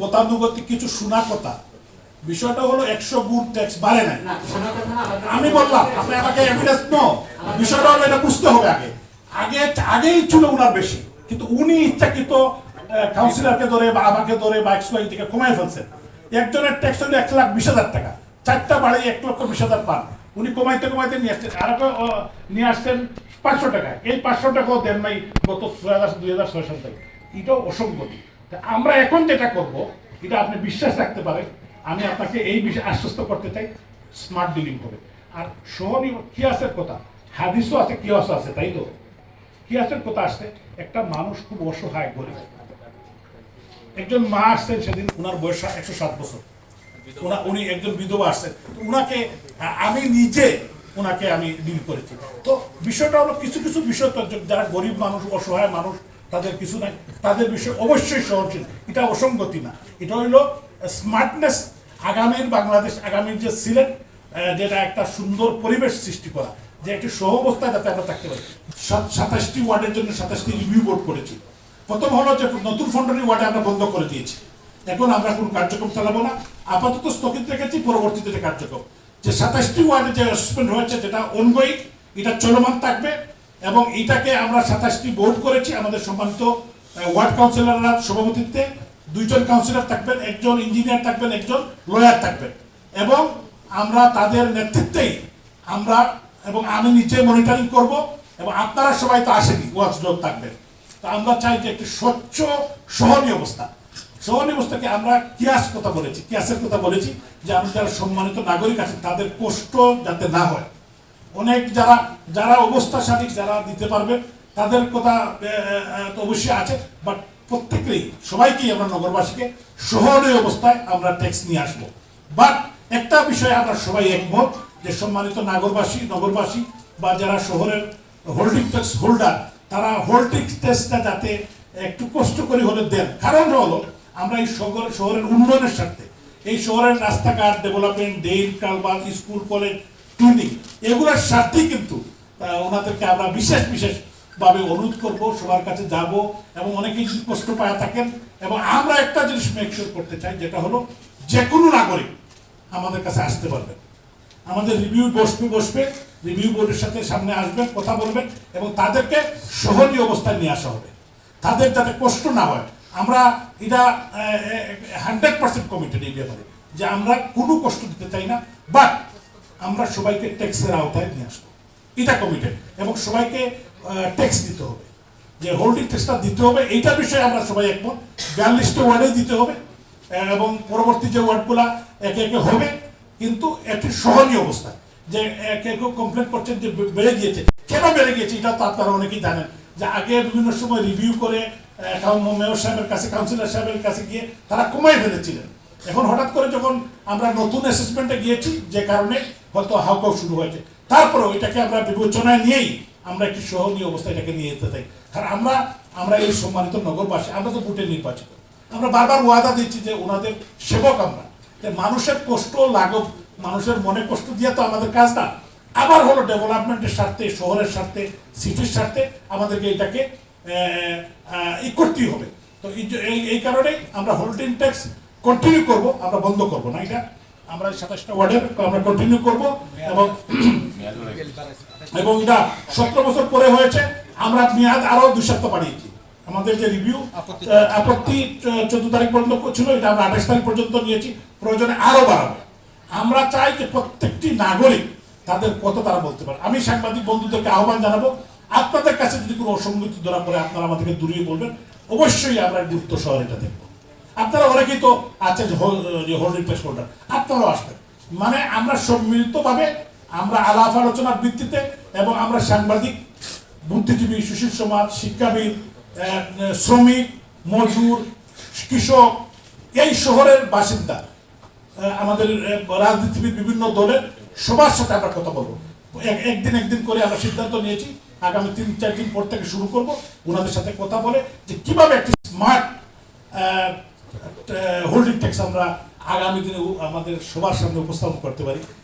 গতানুগতিক কিছু শোনা কথা। বিষয়টা হলো একশো গুণ ট্যাক্স বাড়ে নাই। আমি বললাম আপনি আমাকে এভিডেন্স নো বিষয়টা হলো এটা বুঝতে হবে আগে। আগে আগেই ছিল উনার বেশি। কিন্তু উনি ইচ্ছাকৃত কাউন্সিলরকে ধরে বা আমাকে ধরে বা এক্স থেকে কমাই ফেলছেন। একজনের ট্যাক্স হলো এক লাখ বিশ হাজার টাকা। চারটা বাড়ি এক লক্ষ বিশ হাজার পান। উনি কমাইতে কমাইতে নিয়ে আসছেন। আর নিয়ে আসছেন পাঁচশো টাকা। এই পাঁচশো টাকাও দেন নাই গত ছয় হাজার দুই হাজার ছয় সাল থেকে। এটাও অসঙ্গতি। তা আমরা এখন যেটা করব, এটা আপনি বিশ্বাস রাখতে পারেন, আমি আপনাকে এই বিষয়ে আশ্বস্ত করতে চাই স্মার্ট ডিলিং হবে। আর সহনী কিয়াসের কথা, হাদিসও আছে, কিয়াসও আছে, তাই তো? কিয়াসের কথা আসছে, একটা মানুষ খুব অসহায়, গরিব। একজন মা আসছেন সেদিন ওনার বয়স একশো সাত বছর। উনি একজন বিধবা আসছেন। তো উনাকে, আমি নিজে ওনাকে আমি ডিল করেছি। তো বিষয়টা হলো কিছু কিছু বিষয় যারা গরিব মানুষ, অসহায় মানুষ তাদের কিছু নাই। তাদের বিষয় অবশ্যই সহনশীল। এটা অসঙ্গতি না। এটা হইল স্মার্টনেস আগামীর বাংলাদেশ, আগামীর যে সিলেট যেটা একটা সুন্দর পরিবেশ সৃষ্টি করা, যে একটি সহবস্থায় যাতে আমরা থাকতে পারি। সাতাশটি ওয়ার্ডের জন্য সাতাশটি রিভিউ বোর্ড করেছি। প্রথম হলো যে নতুন ফন্ডনী ওয়ার্ডে আমরা বন্ধ করে দিয়েছি। এখন আমরা কোনো কার্যক্রম চালাবো না। আপাতত স্থগিত রেখেছি, পরবর্তীতে যে কার্যক্রম। যে সাতাশটি ওয়ার্ডে যে সাসপেন্ড হয়েছে, যেটা অনগোয়িং এটা চলমান থাকবে। এবং এটাকে আমরা সাতাশটি বোর্ড করেছি, আমাদের সম্মানিত ওয়ার্ড কাউন্সিলররা সভাপতিত্বে। দুইজন কাউন্সিলর থাকবেন, একজন ইঞ্জিনিয়ার থাকবেন, একজন লয়ার থাকবেন। এবং আমরা তাদের নেতৃত্বেই আমরা এবং আমি নিজে মনিটরিং করব এবং আপনারা সবাই তো আসেনি ওয়াচ ডগ থাকবেন। তো আমরা চাই যে একটি স্বচ্ছ, সহনীয় অবস্থা। সহনীয় অবস্থাকে আমরা কিয়াস কথা বলেছি, কিয়াসের কথা বলেছি যে আমরা যারা সম্মানিত নাগরিক আছেন, তাদের কষ্ট যাতে না হয়। অনেক যারা যারা অবস্থাশালী যারা দিতে পারবে, তাদের কথা তো অবশ্যই আছে বাট প্রত্যেকেই, সবাইকেই আমরা নগরবাসীকে সহনীয় অবস্থায় আমরা ট্যাক্স নিয়ে আসব। বাট একটা বিষয়ে আমরা সবাই একমত, যে সম্মানিত নাগরবাসী, নগরবাসী, বা যারা শহরের হোল্ডিং ট্যাক্স হোল্ডার তারা হোল্ডিং ট্যাক্সটা যাতে একটু কষ্ট করে হলে দেন। কারণ হলো, আমরা এই শহর, শহরের উন্নয়নের স্বার্থে, এই শহরের রাস্তাঘাট ডেভেলপমেন্ট ড্রেন কালবাদ স্কুল কলেজ ক্লিনিক এগুলোর স্বার্থেই কিন্তু ওনাদেরকে আমরা বিশেষ বিশেষ ভাবে অনুরোধ করব, সবার কাছে যাব এবং অনেকেই যদি কষ্ট পায় থাকেন। এবং আমরা একটা জিনিস মেকশোর করতে চাই, যেটা হলো যে কোনো নাগরিক আমাদের কাছে আসতে পারবে। আমাদের রিভিউ বসবে বসবে রিভিউ বোর্ডের সাথে সামনে আসবেন, কথা বলবেন এবং তাদেরকে সহনীয় অবস্থায় নিয়ে আসা হবে। তাদের যাতে কষ্ট না হয়, আমরা এটা হান্ড্রেড পার্সেন্ট কমিটেড এই ব্যাপারে, যে আমরা কোনো কষ্ট দিতে চাই না। বাট আমরা সবাইকে ট্যাক্সের আওতায় নিয়ে আসব। এটা কমিটেড এবং সবাইকে ট্যাক্স দিতে হবে। যে হোল্ডিং ট্যাক্সটা দিতে হবে এইটা বিষয়ে আমরা সবাই একমত। বিয়াল্লিশটা ওয়ার্ডে দিতে হবে এবং পরবর্তী যে ওয়ার্ডগুলা একে একে হবে, কিন্তু একটি সহনীয় অবস্থা। যে কেউ কেউ কমপ্লেন করছেন যে বেড়ে গিয়েছে। কেন বেড়ে গিয়েছে? এটা তো আপনারা অনেকেই জানেন। যে আগে বিভিন্ন সময় রিভিউ করে মেয়র সাহেবের কাছে কাউন্সিলর সাহেবের কাছে গিয়ে তারা কমাই ফেলেছিলেন। এখন হঠাৎ করে যখন আমরা নতুন অ্যাসেসমেন্টে গিয়েছি, যে কারণে হয়তো হাউকাউ শুরু হয়েছে। তারপরেও এটাকে আমরা বিবেচনায় নিয়েই আমরা একটি সহনীয় অবস্থা এটাকে নিয়ে যেতে চাই। কারণ আমরা আমরা এই সম্মানিত নগরবাসী, আমরা তো ভোটে নির্বাচিত। আমরা বারবার ওয়াদা দিচ্ছি যে ওনাদের সেবক আমরা। মানুষের কষ্ট লাঘব মানুষের মনে কষ্ট দিয়ে তো আমাদের কাজ না আবার হলো ডেভেলপমেন্টের স্বার্থে, শহরের স্বার্থে, সিটির স্বার্থে আমাদেরকে এটাকে ই করতেই হবে। তো এই কারণেই আমরা হোল্ডিং ট্যাক্স কন্টিনিউ করব, আমরা বন্ধ করব না। এটা আমরা সাতাশটা ওয়ার্ডের আমরা কন্টিনিউ করব এবং এবং এটা সতেরো বছর পরে হয়েছে, আমরা মেয়াদ আরও দুই সপ্তাহ বাড়িয়েছি। আমাদের যে রিভিউ আপত্তি চোদ্দ তারিখ পর্যন্ত ছিল, এটা আমরা আঠাশ তারিখ পর্যন্ত নিয়েছি, প্রয়োজনে আরও বাড়াবো। আমরা চাই যে প্রত্যেকটি নাগরিক তাদের কত তারা বলতে পারে। আমি সাংবাদিক বন্ধুদেরকে আহ্বান জানাব, আপনাদের কাছে যদি কোনো অসঙ্গতি ধরা পড়ে, আপনারা আমাদেরকে দূরিয়ে বলবেন, অবশ্যই আমরা গুরুত্ব শহর এটা দেখব। আপনারা অনেকেই তো যে হোল্ডিং প্লেস হোল্ডার আপনারাও আসবেন মানে আমরা সম্মিলিতভাবে আমরা আলাপ আলোচনার ভিত্তিতে এবং আমরা সাংবাদিক, বুদ্ধিজীবী, সুশীল সমাজ, শিক্ষাবিদ শ্রমিক মজুর কৃষক, এই শহরের বাসিন্দা আমাদের রাজনীতিবিদ বিভিন্ন দলের সবার সাথে আমরা কথা বলব। এক- একদিন একদিন করে আমরা সিদ্ধান্ত নিয়েছি, আগামী তিন, চার দিন পর থেকে শুরু করব। ওনাদের সাথে কথা বলে যে কীভাবে একটি স্মার্ট হোল্ডিং ট্যাক্স আমরা আগামী দিনে আমাদের সবার সামনে উপস্থাপন করতে পারি।